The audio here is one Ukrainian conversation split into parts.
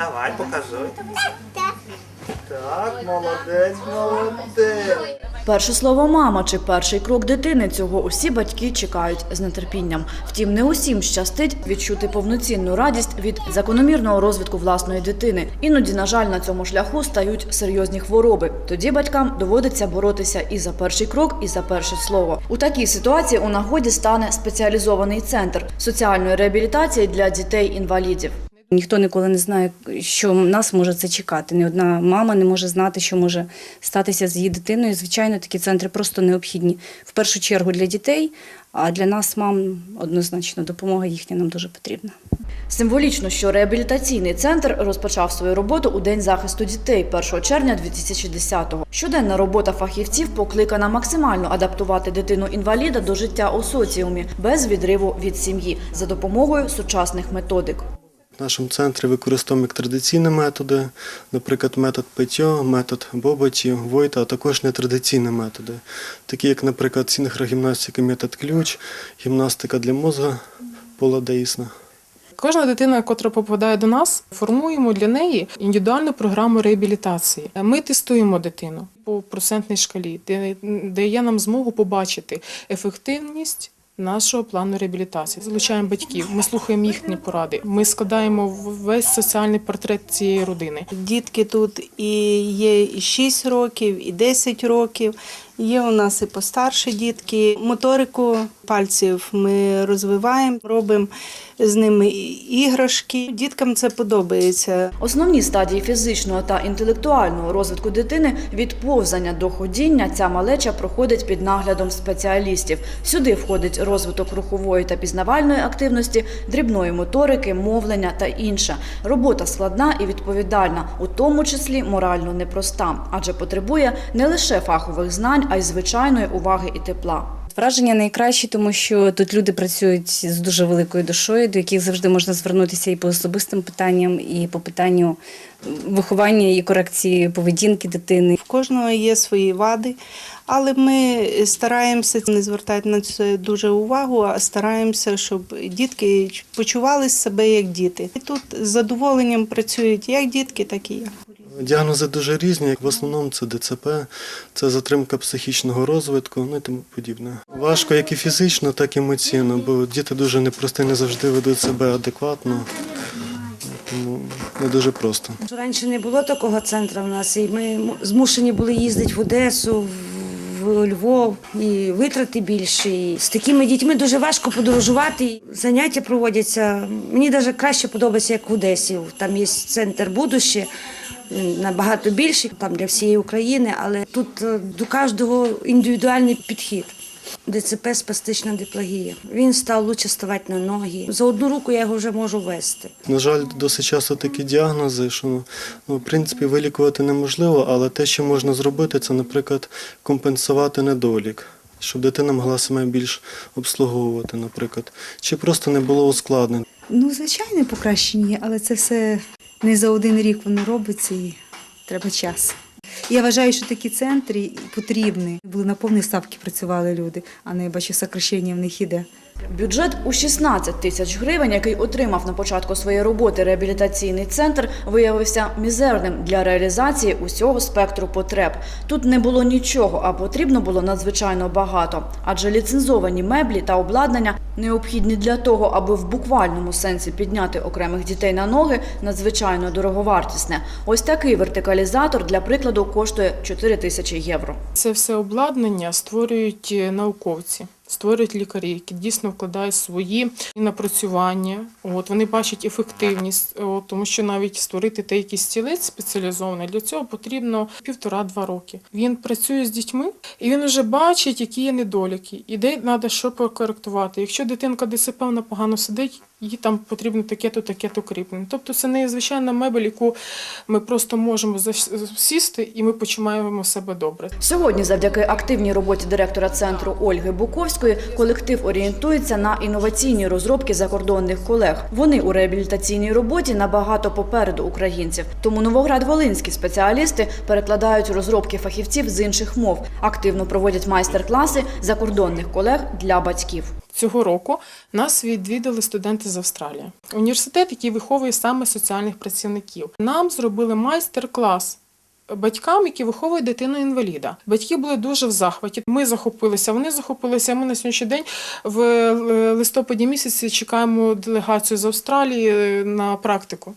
Давай, показуй. Так, молодець, молодець. Перше слово мама чи перший крок дитини цього усі батьки чекають з нетерпінням. Втім, не усім щастить відчути повноцінну радість від закономірного розвитку власної дитини. Іноді, на жаль, на цьому шляху стають серйозні хвороби. Тоді батькам доводиться боротися і за перший крок, і за перше слово. У такій ситуації у нагоді стане спеціалізований центр соціальної реабілітації для дітей-інвалідів. Ніхто ніколи не знає, що нас може це чекати. Ні одна мама не може знати, що може статися з її дитиною. Звичайно, такі центри просто необхідні в першу чергу для дітей, а для нас, мам, однозначно, допомога їхня нам дуже потрібна. Символічно, що реабілітаційний центр розпочав свою роботу у День захисту дітей 1 червня 2010-го. Щоденна робота фахівців покликана максимально адаптувати дитину-інваліда до життя у соціумі без відриву від сім'ї за допомогою сучасних методик. В нашому центрі використовуємо традиційні методи, наприклад, метод питьо, метод боботі, войта, а також нетрадиційні методи, такі як, наприклад, синхрогімнастика, метод ключ, гімнастика для мозга, пола Деїсна. Кожна дитина, яка попадає до нас, формуємо для неї індивідуальну програму реабілітації. Ми тестуємо дитину по процентній шкалі, де дає нам змогу побачити ефективність. Нашого плану реабілітації залучаємо батьків. Ми слухаємо їхні поради. Ми складаємо весь соціальний портрет цієї родини. Дітки тут і є і 6 років, і 10 років. Є у нас і постарші дітки. Моторику пальців ми розвиваємо, робимо з ними іграшки. Діткам це подобається. Основні стадії фізичного та інтелектуального розвитку дитини від повзання до ходіння ця малеча проходить під наглядом спеціалістів. Сюди входить розвиток рухової та пізнавальної активності, дрібної моторики, мовлення та інше. Робота складна і відповідальна, у тому числі морально непроста, адже потребує не лише фахових знань, а й звичайної уваги і тепла. Враження найкращі, тому що тут люди працюють з дуже великою душою, до яких завжди можна звернутися і по особистим питанням, і по питанню виховання і корекції поведінки дитини. В кожного є свої вади, але ми стараємося не звертати на це дуже увагу, а стараємося, щоб дітки почували себе як діти. І тут з задоволенням працюють як дітки, так і я. Діагнози дуже різні, в основному це ДЦП, це затримка психічного розвитку, ну і тому подібне. Важко як і фізично, так і емоційно, бо діти дуже непрості, не завжди ведуть себе адекватно, тому не дуже просто. Раніше не було такого центру в нас, і ми змушені були їздити в Одесу, в- Львов, і витрати більші. З такими дітьми дуже важко подорожувати. Заняття проводяться. Мені навіть краще подобається, як в Одесі. Там є центр будуще. Набагато більший, там для всієї України, але тут е, до кожного індивідуальний підхід. ДЦП спастична диплagія. Він став лучше ставати на ноги. За одну руку я його вже можу вести. На жаль, досить часто такі діагнози, що ну, в принципі вилікувати неможливо, але те, що можна зробити, це, наприклад, компенсувати недолік, щоб дитина могла себе більш обслуговувати, наприклад, чи просто не було ускладнень. Ну, звичайне покращення, але це все не за один рік воно робиться і треба час. Я вважаю, що такі центри потрібні. Були на повні ставки працювали люди, а не бачу, сокращення в них іде. Бюджет у 16 тисяч гривень, який отримав на початку своєї роботи реабілітаційний центр, виявився мізерним для реалізації усього спектру потреб. Тут не було нічого, а потрібно було надзвичайно багато, адже ліцензовані меблі та обладнання необхідні для того, аби в буквальному сенсі підняти окремих дітей на ноги, надзвичайно дороговартісне. Ось такий вертикалізатор для прикладу коштує 4 тисячі євро. Це все обладнання створюють е, науковці, створюють лікарі, які дійсно вкладають свої напрацювання. От вони бачать ефективність, от, тому що навіть створити той якийсь стілець спеціалізований для цього потрібно півтора-два роки. Він працює з дітьми і він вже бачить, які є недоліки, і де треба що покоректувати. Якщо дитинка ДСП вона погано сидить, їй там потрібно таке-то, таке-то кріплення. Тобто це не звичайна мебель, яку ми просто можемо сісти і ми почуваємо себе добре. Сьогодні, завдяки активній роботі директора центру Ольги Буковської, колектив орієнтується на інноваційні розробки закордонних колег. Вони у реабілітаційній роботі набагато попереду українців. Тому новоград-волинські спеціалісти перекладають розробки фахівців з інших мов, активно проводять майстер-класи закордонних колег для батьків. Цього року нас відвідали студенти з Австралії. Університет, який виховує саме соціальних працівників. Нам зробили майстер-клас. Батькам, які виховують дитину інваліда, батьки були дуже в захваті. Ми захопилися, вони захопилися. Ми на сьогоднішній день в е, листопаді місяці чекаємо делегацію з Австралії е, на практику.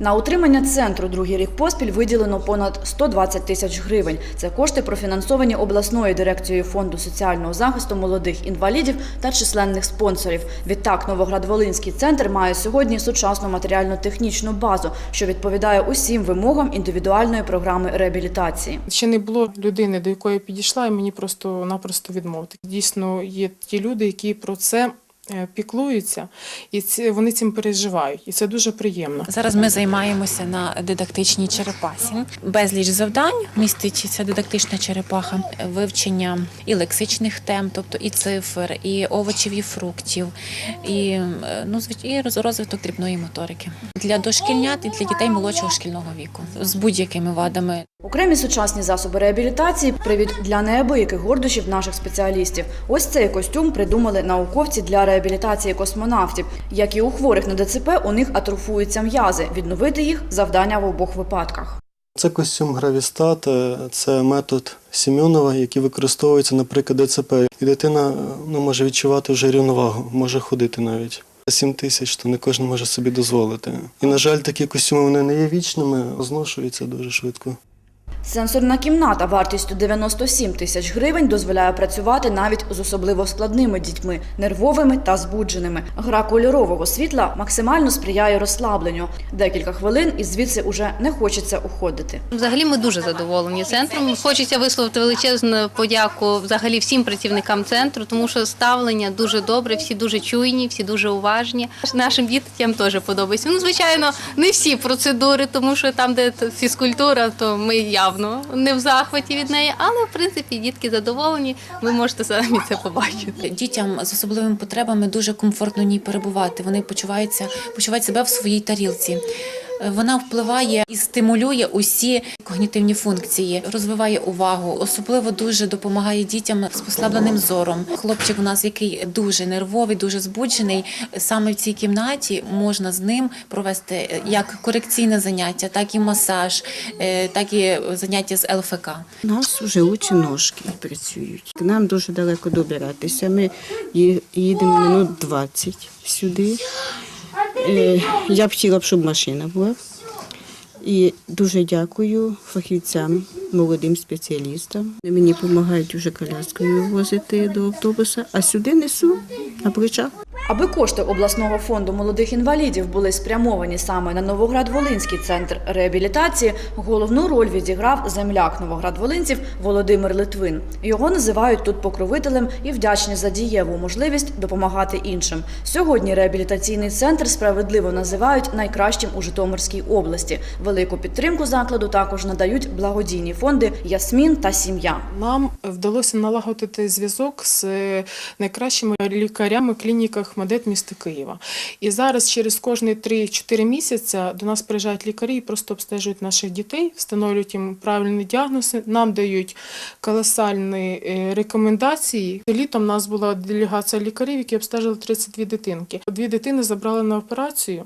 На утримання центру другий рік поспіль виділено понад 120 тисяч гривень. Це кошти профінансовані обласною дирекцією фонду соціального захисту молодих інвалідів та численних спонсорів. Відтак, Новоград-Волинський центр має сьогодні сучасну матеріально-технічну базу, що відповідає усім вимогам індивідуальної програми реабілітації. Ще не було людини, до якої підійшла, і мені просто-напросто відмовити. Дійсно, є ті люди, які про це піклуються, і ці, вони цим переживають, і це дуже приємно. Зараз ми займаємося на дидактичній черепасі. Безліч завдань містить ця дидактична черепаха, вивчення і лексичних тем, тобто і цифр, і овочів, і фруктів, і, е, ну, і розвиток дрібної моторики для дошкільнят і для дітей молодшого шкільного віку з будь-якими вадами. Окремі сучасні засоби реабілітації привід для неабияких гордощів наших спеціалістів. Ось цей костюм придумали науковці для реабілітації космонавтів. Як і у хворих на ДЦП, у них атрофуються м'язи. Відновити їх завдання в обох випадках. Це костюм гравістат, це метод Сім'онова, який використовується, наприклад, ДЦП. І дитина ну, може відчувати вже рівновагу, може ходити навіть. 7 тисяч, то не кожен може собі дозволити. І, на жаль, такі костюми вони не є вічними, зношуються дуже швидко. Сенсорна кімната вартістю 97 тисяч гривень дозволяє працювати навіть з особливо складними дітьми, нервовими та збудженими. Гра кольорового світла максимально сприяє розслабленню. Декілька хвилин і звідси уже не хочеться уходити. Взагалі ми дуже задоволені центром. Хочеться висловити величезну подяку взагалі всім працівникам центру, тому що ставлення дуже добре, всі дуже чуйні, всі дуже уважні. Нашим дітям теж подобається. Ну, звичайно, не всі процедури, тому що там, де фізкультура, то ми явно не в захваті від неї, але в принципі дітки задоволені. Ви можете самі це побачити. Дітям з особливими потребами дуже комфортно в ній перебувати. Вони почуваються, почувають себе в своїй тарілці. Вона впливає і стимулює усі когнітивні функції, розвиває увагу. Особливо дуже допомагає дітям з послабленим зором. Хлопчик у нас, який дуже нервовий, дуже збуджений. Саме в цій кімнаті можна з ним провести як корекційне заняття, так і масаж, е, так і заняття з ЛФК. У нас вже очі ножки працюють. Нам дуже далеко добиратися. Ми їдемо минут 20 сюди. Я б хотіла б, щоб машина була. І дуже дякую фахівцям, молодим спеціалістам. Мені допомагають уже коляскою возити до автобуса, а сюди несу на плечах. Аби кошти обласного фонду молодих інвалідів були спрямовані саме на Новоград-Волинський центр реабілітації, головну роль відіграв земляк Новоград-Волинців Володимир Литвин. Його називають тут покровителем і вдячні за дієву можливість допомагати іншим. Сьогодні реабілітаційний центр справедливо називають найкращим у Житомирській області. Велику підтримку закладу також надають благодійні фонди Ясмін та сім'я. Нам вдалося налагодити зв'язок з найкращими лікарями клініках Медет міста Києва. І зараз через кожні 3-4 місяці до нас приїжджають лікарі і просто обстежують наших дітей, встановлюють їм правильні діагнози, нам дають колосальні е, рекомендації. Літом у нас була делегація лікарів, які обстежили 32 дитинки. Дві дитини забрали на операцію.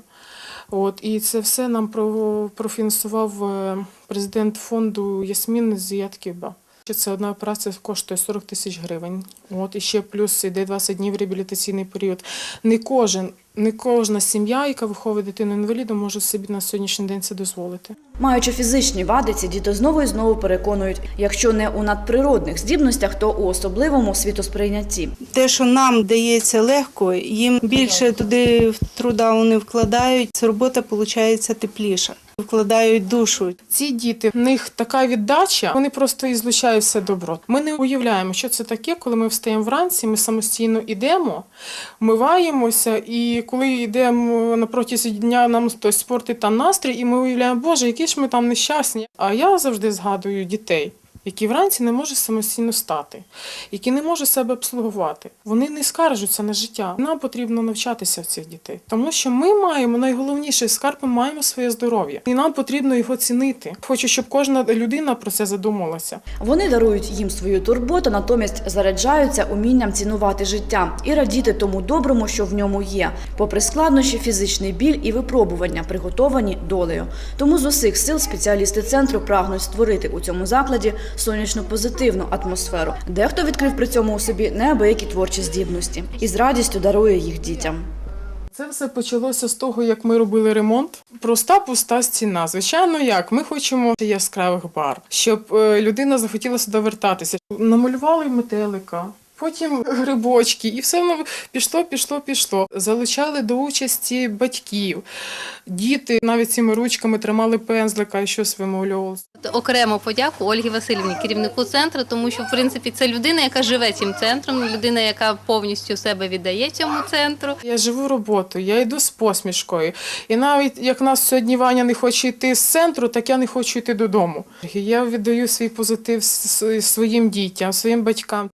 От, і це все нам про- профінансував е, президент фонду Ясмін Зіяткіба. Це одна операція коштує 40 тисяч гривень. От, і ще плюс йде 20 днів реабілітаційний період. Не кожен, не кожна сім'я, яка виховує дитину інвалідом, може собі на сьогоднішній день це дозволити. Маючи фізичні вади, ці діти знову і знову переконують, якщо не у надприродних здібностях, то у особливому світосприйнятті. Те, що нам дається легко, їм більше туди труда вони вкладають, ця робота виходить тепліша. Вкладають душу. Ці діти, в них така віддача, вони просто ізлучають все добро. Ми не уявляємо, що це таке, коли ми встаємо вранці, ми самостійно йдемо, вмиваємося, і коли йдемо на протязі дня, нам хтось спортить там настрій, і ми уявляємо, Боже, які ж ми там нещасні. А я завжди згадую дітей. Який вранці не може самостійно стати, який не може себе обслугувати. Вони не скаржуться на життя. Нам потрібно навчатися в цих дітей, тому що ми маємо найголовніше скарб, ми маємо своє здоров'я, і нам потрібно його цінити. Хочу, щоб кожна людина про це задумалася. Вони дарують їм свою турботу, натомість заряджаються умінням цінувати життя і радіти тому доброму, що в ньому є, попри складнощі, фізичний біль і випробування, приготовані долею. Тому з усіх сил спеціалісти центру прагнуть створити у цьому закладі сонячну позитивну атмосферу. Дехто відкрив при цьому у собі неабиякі творчі здібності і з радістю дарує їх дітям. Це все почалося з того, як ми робили ремонт. Проста пуста стіна. Звичайно, як ми хочемо яскравих бар, щоб е, людина захотіла сюди вертатися. Намалювали метелика. Потім грибочки, і все воно пішло, пішло, пішло. Залучали до участі батьків. Діти навіть цими ручками тримали пензлика і щось вимовлювали. Окремо подяку Ольгі Васильівні, керівнику центру, тому що в принципі це людина, яка живе цим центром, людина, яка повністю себе віддає цьому центру. Я живу роботу, я йду з посмішкою. І навіть як нас сьогодні Ваня не хоче йти з центру, так я не хочу йти додому. Я віддаю свій позитив своїм дітям, своїм батькам.